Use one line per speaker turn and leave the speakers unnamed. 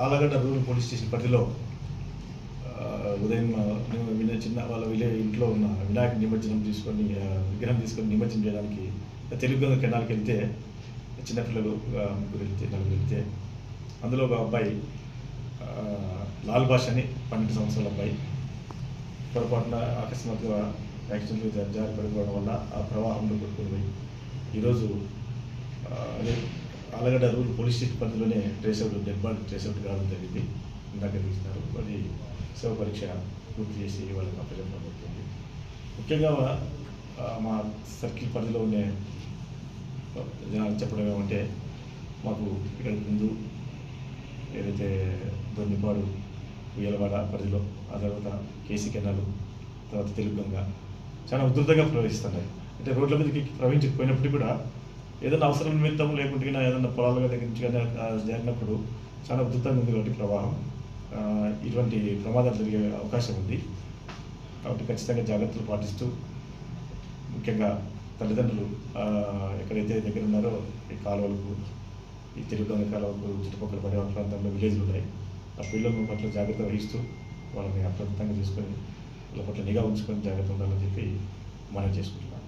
Allagadda rural police station పరిధిలో ఉదయం నేను విన చిన్న వాళ్ళ విలే ఇంట్లో ఉన్న వినాయక నిమజ్జనం తీసుకొని విగ్రహం తీసుకొని నిమజ్జనం చేయడానికి తెలుగు కెనాల్కి వెళ్తే చిన్నపిల్లలు ముగ్గురు వెళ్తే నలుగురు వెళ్తే అందులో ఒక అబ్బాయి లాల్ బాష్ అని పన్నెండు సంవత్సరాల అబ్బాయి. పొరపాటున అకస్మాత్తుగా యాక్సిడెంట్లు జారి పడిపోవడం వల్ల ఆ ప్రవాహంలో కొట్టుకుని పోయి ఈరోజు ఆలగడ్డ రూల్ పోలీస్ స్టేట్ పరిధిలోనే trace out dead body trace out కావడం జరిగింది. ఇందాక తీసినారు అది శవ పరీక్ష పూర్తి చేసి వాళ్ళకి అప్పచెప్పడం జరుగుతుంది ముఖ్యంగా మా సర్కిల్ పరిధిలో ఉండే జనాలు చెప్పడం ఏమంటే మాకు ఇక్కడ ముందు ఏదైతే దొన్నిపాడు ఉయ్యలవాడ పరిధిలో ఆ తర్వాత కేసీ కెనాలు తర్వాత తెలుగంగ చాలా ఉధృతంగా ప్రవహిస్తున్నాయి. అంటే రోడ్ల మీదకి ప్రవహించకపోయినప్పటికీ కూడా ఏదైనా అవసరం నిమిత్తం లేకుంటే కానీ ఏదైనా పొలాల దగ్గర నుంచి కానీ జరిగినప్పుడు చాలా ఉధృతంగా ఉంది కాబట్టి ప్రవాహం. ఇటువంటి ప్రమాదాలు జరిగే అవకాశం ఉంది. కాబట్టి ఖచ్చితంగా జాగ్రత్తలు పాటిస్తూ ముఖ్యంగా తల్లిదండ్రులు ఎక్కడైతే దగ్గర ఉన్నారో ఈ కాలువలకు ఈ తెలుగు కాలువలకు చుట్టుపక్కల పడే ప్రాంతంలో విలేజ్లు ఉన్నాయి. ఆ పిల్లల పట్ల జాగ్రత్త వహిస్తూ వాళ్ళని అప్రమత్తంగా చేసుకొని వాళ్ళ పట్ల నిఘా ఉంచుకొని జాగ్రత్త ఉండాలని చెప్పి మనం చేసుకుంటున్నాం